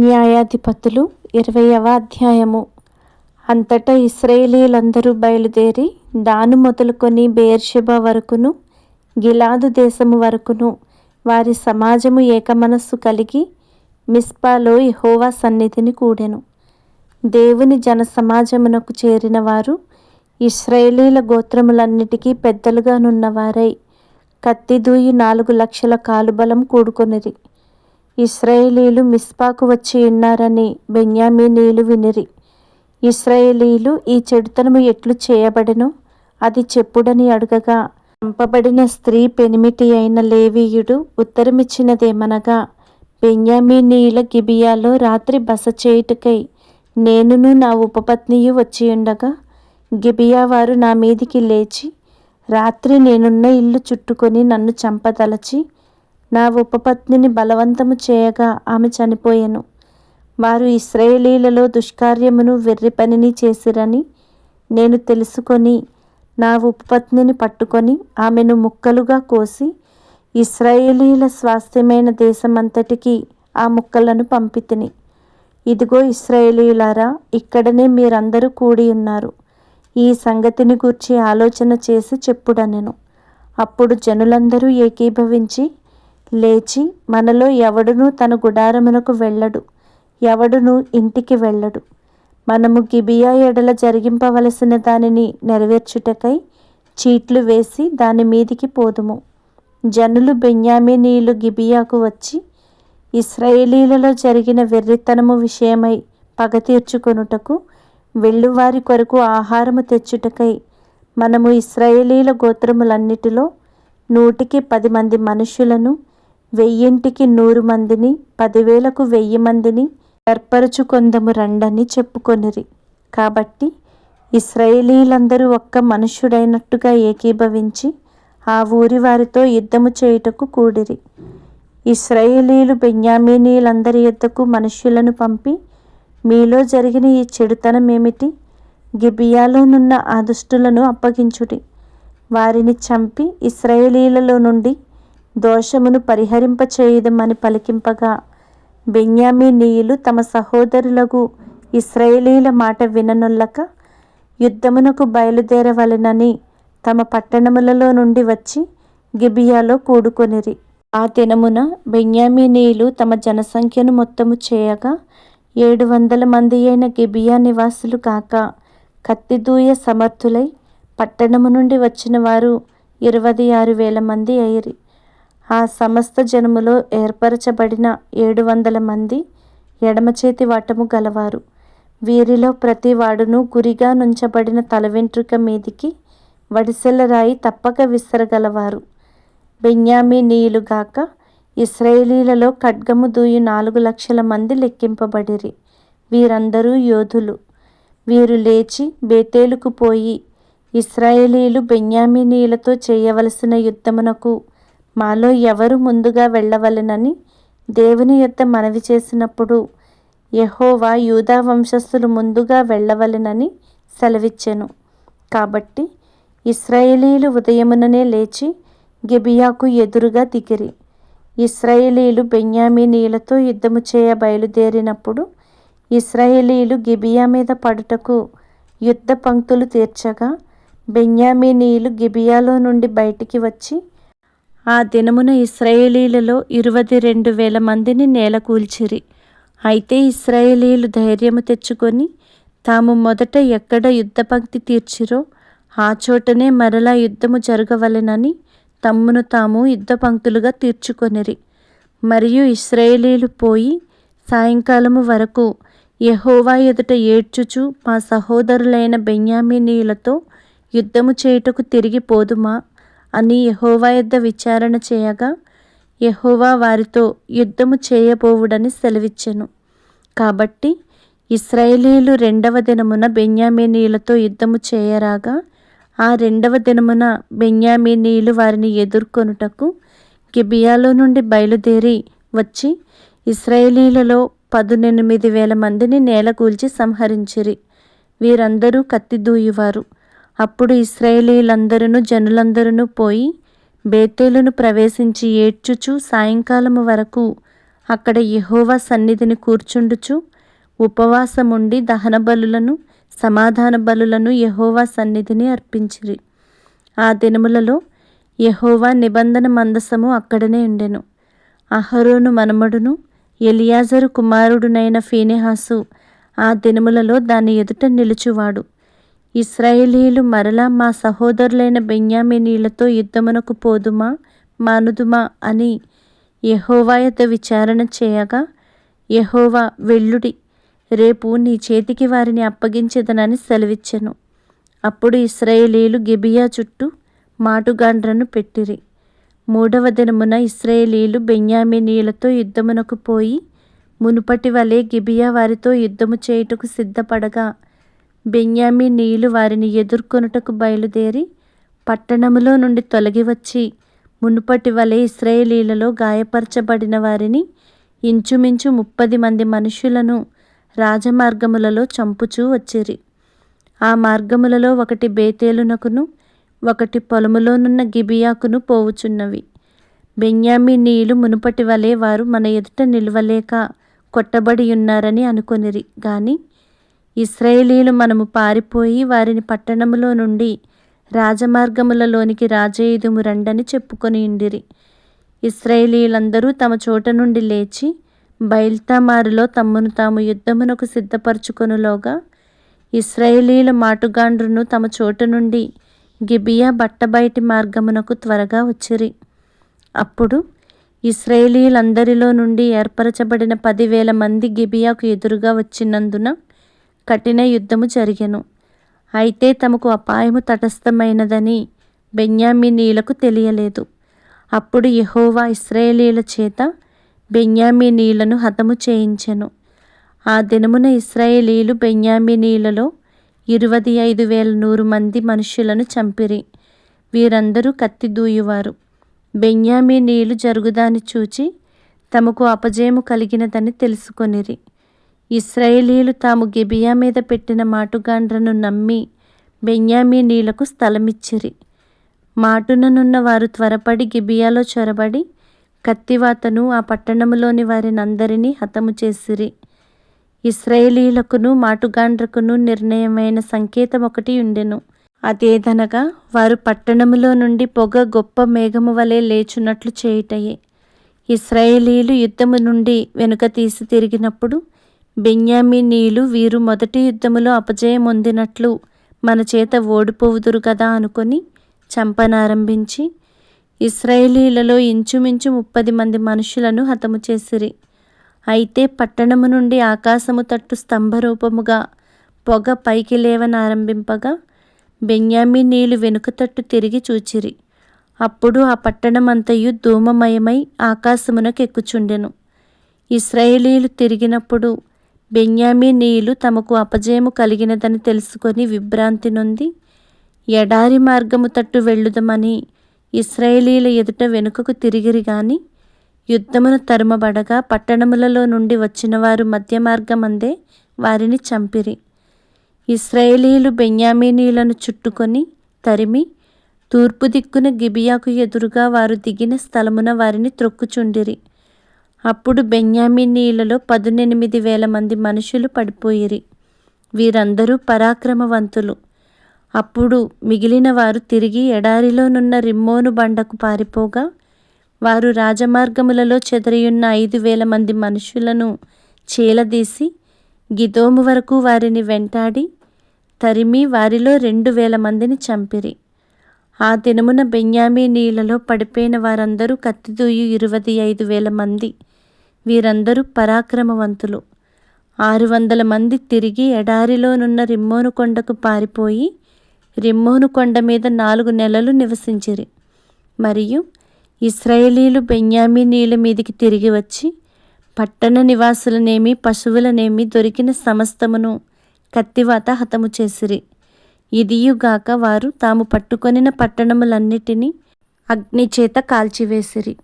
న్యాయాధిపతులు ఇరవయవ అధ్యాయము. అంతటా ఇస్రాయేలీలందరూ బయలుదేరి దాను మొదలుకొని బేర్షెబ వరకును గిలాదు దేశము వరకును వారి సమాజము ఏకమనస్సు కలిగి మిస్పాలో యెహోవా సన్నిధిని కూడెను. దేవుని జన సమాజమునకు చేరిన వారు ఇస్రాయేలీల గోత్రములన్నిటికీ పెద్దలుగానున్నవారై కత్తిదూయి నాలుగు లక్షల కాలుబలం కూడుకొనిరి. ఇస్రాయేలీలు మిస్పాకు వచ్చి ఉన్నారని బెన్యామీనీలు వినిరి. ఇస్రాయేలీలు ఈ చెడుతనము ఎట్లు చేయబడెను? అది చెప్పుడని అడగగా చంపబడిన స్త్రీ పెనిమిటి అయిన లేవీయుడు ఉత్తరమిచ్చినదేమనగా బెన్యామీనీయుల గిబియాలో రాత్రి బస చేయుటకై నేనును నా ఉపపత్నియు వచ్చి ఉండగా గిబియా వారు నా మీదికి లేచి రాత్రి నేనున్న ఇల్లు చుట్టుకొని నన్ను చంపదలచి నా ఉపపత్నిని బలవంతము చేయగా ఆమె చనిపోయెను. వారు ఇస్రాయేలీలలో దుష్కార్యమును వెర్రి పనిని చేసిరని నేను తెలుసుకొని నా ఉపపత్నిని పట్టుకొని ఆమెను ముక్కలుగా కోసి ఇస్రాయేలీల స్వాస్థ్యమైన దేశమంతటికి ఆ ముక్కలను పంపితిని. ఇదిగో ఇస్రాయేలీలారా ఇక్కడనే మీరందరూ కూడి ఉన్నారు. ఈ సంగతిని గూర్చి ఆలోచన చేసి చెప్పుడనెను. అప్పుడు జనులందరూ ఏకీభవించి లేచి మనలో ఎవడునూ తన గుడారమునకు వెళ్ళడు ఎవడును ఇంటికి వెళ్ళడు. మనము గిబియా ఎడల జరిగింపవలసిన దానిని నెరవేర్చుటకై చీట్లు వేసి దాని మీదికి పోదుము. జనులు బెన్యామీనీయులు గిబియాకు వచ్చి ఇస్రాయేలీలలో జరిగిన వెర్రితనము విషయమై పగ తీర్చుకొనుటకు వెళ్ళువారి కొరకు ఆహారము తెచ్చుటకై మనము ఇస్రాయేలీల గోత్రములన్నిటిలో నూటికి పది మంది మనుషులను వెయ్యింటికి నూరు మందిని పదివేలకు వెయ్యి మందిని ఏర్పరచుకొందము రండని చెప్పుకొనిరి. కాబట్టి ఇస్రాయేలీలందరూ ఒక్క మనుష్యుడైనట్టుగా ఏకీభవించి ఆ ఊరి వారితో యుద్ధము చేయుటకు కూడిరి. ఇస్రాయేలీలు బెన్యామీనీలందరి యుద్ధకు మనుష్యులను పంపి మీలో జరిగిన ఈ చెడుతనం ఏమిటి గిబియాలోనున్న ఆ దుష్టులను అప్పగించుడి. వారిని చంపి ఇస్రాయేలీలలో నుండి దోషమును పరిహరింపచేయుదమని పలికింపగా బెన్యామీనీయులు తమ సహోదరులకు ఇస్రాయేలీల మాట విననొల్లక యుద్ధమునకు బయలుదేరవలెనని తమ పట్టణములలో నుండి వచ్చి గిబియాలో కూడుకొనిరి. ఆ దినమున బెన్యామీనీయులు తమ జనసంఖ్యను మొత్తము చేయగా ఏడు వందల మంది అయిన గిబియా నివాసులు కాక కత్తిదూయ సమర్థులై పట్టణము నుండి వచ్చిన వారు ఇరవై ఆరు వేల మంది అయిరి. ఆ సమస్త జనములో ఏర్పరచబడిన ఏడు వందల మంది ఎడమ చేతి వాటము గలవారు. వీరిలో ప్రతి వాడును గురిగా నుంచబడిన తల వెంట్రుక మీదికి వడిసెల రాయి తప్పక విసరగలవారు. బెన్యామీనీయులు గాక ఇస్రాయేలీలలో ఖడ్గము దూయు నాలుగు లక్షల మంది లెక్కింపబడిరి. వీరందరూ యోధులు. వీరు లేచి బేతేలుకు పోయి ఇస్రాయేలీలు బెన్యామీనీయులతో చేయవలసిన యుద్ధమునకు మాలో ఎవరు ముందుగా వెళ్ళవలెనని దేవుని యొక్క మనవి చేసినప్పుడు యహోవా యూదా వంశస్థులు ముందుగా వెళ్ళవలెనని సెలవిచ్చెను. కాబట్టి ఇస్రాయేలీలు ఉదయముననే లేచి గిబియాకు ఎదురుగా దిగిరి. ఇస్రాయేలీలు బెన్యామీనీయులతో యుద్ధము చేయ బయలుదేరినప్పుడు ఇస్రాయేలీలు గిబియా మీద పడుటకు యుద్ధ పంక్తులు తీర్చగా బెన్యామీనీయులు గిబియాలో నుండి బయటికి వచ్చి ఆ దినమున ఇస్రాయేలీలలో ఇరవై రెండు వేల మందిని నేలకూల్చిరి అయితే ఇస్రాయేలీలు ధైర్యము తెచ్చుకొని తాము మొదట ఎక్కడ యుద్ధ పంక్తి తీర్చిరో ఆ చోటనే మరలా యుద్ధము జరగవలెనని తమ్మును తాము యుద్ధ పంక్తులుగా తీర్చుకొనిరి. మరియు ఇస్రాయేలీలు పోయి సాయంకాలము వరకు యహోవా ఎదుట ఏడ్చుచు మా సహోదరులైన బెన్యామీనీయులతో యుద్ధము చేయుటకు తిరిగి పోదుమా? అని యహోవా యొద్ద విచారణ చేయగా యహోవా వారితో యుద్ధము చేయబోవుడని సెలవిచ్చెను. కాబట్టి ఇస్రాయేలీలు రెండవ దినమున బెన్యామేనీయులతో యుద్ధము చేయరాగా ఆ రెండవ దినమున బెన్యామేనీయులు వారిని ఎదుర్కొనుటకు గిబియాలో నుండి బయలుదేరి వచ్చి ఇస్రాయేలీలలో పదునెనిమిది వేల మందిని నేలకూల్చి సంహరించిరి. వీరందరూ కత్తి దూయువారు. అప్పుడు ఇస్రాయేలీలందరూ జనులందరూ పోయి బేతేలును ప్రవేశించి ఏడ్చుచు సాయంకాలము వరకు అక్కడ యహోవా సన్నిధిని కూర్చుండుచు ఉపవాసముండి దహన బలులను సమాధాన బలులను యహోవా సన్నిధిని అర్పించిరి. ఆ దినములలో యహోవా నిబంధన మందసము అక్కడనే ఉండెను. అహరోను మనమడును ఎలియాజరు కుమారుడునైన ఫీనెహాసు ఆ దినములలో దాని ఎదుట నిలుచువాడు. ఇస్రాయేలీలు మరలా మా సహోదరులైన బెన్యామినీలతో యుద్ధమునకు పోదుమా? మానుదుమా? అని యహోవా యొక్క విచారణ చేయగా యహోవా వెల్లుడి రేపు నీ చేతికి వారిని అప్పగించదనని సెలవిచ్చెను. అప్పుడు ఇస్రాయేలీలు గిబియా చుట్టూ మాటుగాండ్రను పెట్టిరి. మూడవ దినమున ఇస్రాయేలీలు బెన్యామినీలతో యుద్ధమునకు పోయి మునుపటి వలె గిబియా వారితో యుద్ధము చేయుటకు సిద్ధపడగా బెన్యామినీయులు వారిని ఎదుర్కొనుటకు బయలుదేరి పట్టణములో నుండి తొలగి వచ్చి మునుపటి వలె ఇస్రాయేలీలలో గాయపరచబడిన వారిని ఇంచుమించు ముప్పది మంది మనుషులను రాజమార్గములలో చంపుచూ వచ్చిరి. ఆ మార్గములలో ఒకటి బేతేలునకును ఒకటి పొలములోనున్న గిబియాకును పోవుచున్నవి. బెన్యామినీయులు మునుపటి వలె వారు మన ఎదుట నిలవలేక కొట్టబడి ఉన్నారని అనుకొనిరి. కానీ ఇస్రాయేలీలు మనము పారిపోయి వారిని పట్టణములో నుండి రాజమార్గములలోనికి రాజేయుదుము రండని చెప్పుకొని ఉండిరి. ఇస్రాయేలీలందరూ తమ చోట నుండి లేచి బయల్తామారులో తమ్మును తాము యుద్ధమునకు సిద్ధపరచుకొనులోగా ఇస్రాయేలీల మాటుగాండ్రును తమ చోట నుండి గిబియా బట్టబయటి మార్గమునకు త్వరగా వచ్చిరి. అప్పుడు ఇస్రాయేలీలందరిలో నుండి ఏర్పరచబడిన పదివేల మంది గిబియాకు ఎదురుగా వచ్చినందున కఠిన యుద్ధము జరిగెను. అయితే తమకు అపాయము తటస్థమైనదని బెన్యామినీలకు తెలియలేదు. అప్పుడు యహోవా ఇస్రాయేలీల చేత బెన్యామినీలను హతము చేయించెను. ఆ దినమున ఇస్రాయేలీలు బెన్యామినీలలో ఇరవై ఐదు వేల నూరు మంది మనుషులను చంపిరి. వీరందరూ కత్తి దూయువారు. బెన్యామినీలు జరుగుదాని చూచి తమకు అపజయము కలిగినదని తెలుసుకొనిరి. ఇస్రాయేలీలు తాము గిబియా మీద పెట్టిన మాటుగాండ్రను నమ్మి బెన్యామీనీలకు స్థలమిచ్చిరి. మాటుననున్న వారు త్వరపడి గిబియాలో చొరబడి కత్తివాతను ఆ పట్టణములోని వారిని అందరినీ హతము చేసిరి. ఇస్రాయేలీలకును మాటుగాండ్రకును నిర్ణయమైన సంకేతం ఒకటి ఉండెను. అదేదనగా వారు పట్టణములో నుండి పొగ గొప్ప మేఘము వలె లేచున్నట్లు చేయుటయే. ఇస్రాయేలీలు యుద్ధము నుండి వెనుక తీసి తిరిగినప్పుడు బెన్యామినీలు వీరు మొదటి యుద్ధములో అపజయమొందినట్లు మన చేత ఓడిపోవుదురు కదా అనుకొని చంపనారంభించి ఇస్రాయేలీలలో ఇంచుమించు ముప్పది మంది మనుషులను హతము చేసిరి. అయితే పట్టణము నుండి ఆకాశము తట్టు స్తంభరూపముగా పొగ పైకి లేవనారంభింపగా బెన్యామినీలు వెనుక తట్టు తిరిగి చూచిరి. అప్పుడు ఆ పట్టణమంతయు ధూమమయమై ఆకాశమునకెక్కుచుండెను. ఇస్రాయేలీలు తిరిగినప్పుడు బెన్యామీనీయులు తమకు అపజయము కలిగినదని తెలుసుకొని విభ్రాంతి నొంది ఎడారి మార్గము తట్టు వెళ్ళుదమని ఇస్రాయేలీల ఎదుట వెనుకకు తిరిగిరి గాని యుద్ధమును తరుమబడగా పట్టణములలో నుండి వచ్చిన వారు మధ్య మార్గమందే వారిని చంపిరి. ఇస్రాయేలీలు బెన్యామీనీలను చుట్టుకొని తరిమి తూర్పు దిక్కున గిబియాకు ఎదురుగా వారు దిగిన స్థలమున వారిని త్రొక్కుచుండిరి. అప్పుడు బెన్యామినీలలో పదునెనిమిది వేల మంది మనుషులు పడిపోయిరి. వీరందరూ పరాక్రమవంతులు. అప్పుడు మిగిలిన వారు తిరిగి ఎడారిలోనున్న రిమ్మోను బండకు పారిపోగా వారు రాజమార్గములలో చెదరియున్న ఐదు వేల మంది మనుషులను చీలదీసి గిదోము వరకు వారిని వెంటాడి తరిమి వారిలో రెండు వేల మందిని చంపిరి. ఆ దినమున బెన్యామీనీలలో పడిపోయిన వారందరూ కత్తిదూయి ఇరవై ఐదు వేల మంది. వీరందరూ పరాక్రమవంతులు. ఆరు వందల మంది తిరిగి ఎడారిలోనున్న రిమ్మోను కొండకు పారిపోయి రిమ్మోను కొండ మీద నాలుగు నెలలు నివసించిరి. మరియు ఇస్రాయేలీలు బెన్యామీనీల మీదికి తిరిగి వచ్చి పట్టణ నివాసులనేమి పశువులనేమి దొరికిన సమస్తమును కత్తివాత హతము చేసిరి. ఇదియుగాక వారు తాము పట్టుకొనిన పట్టణములన్నిటినీ అగ్నిచేత కాల్చివేసిరి.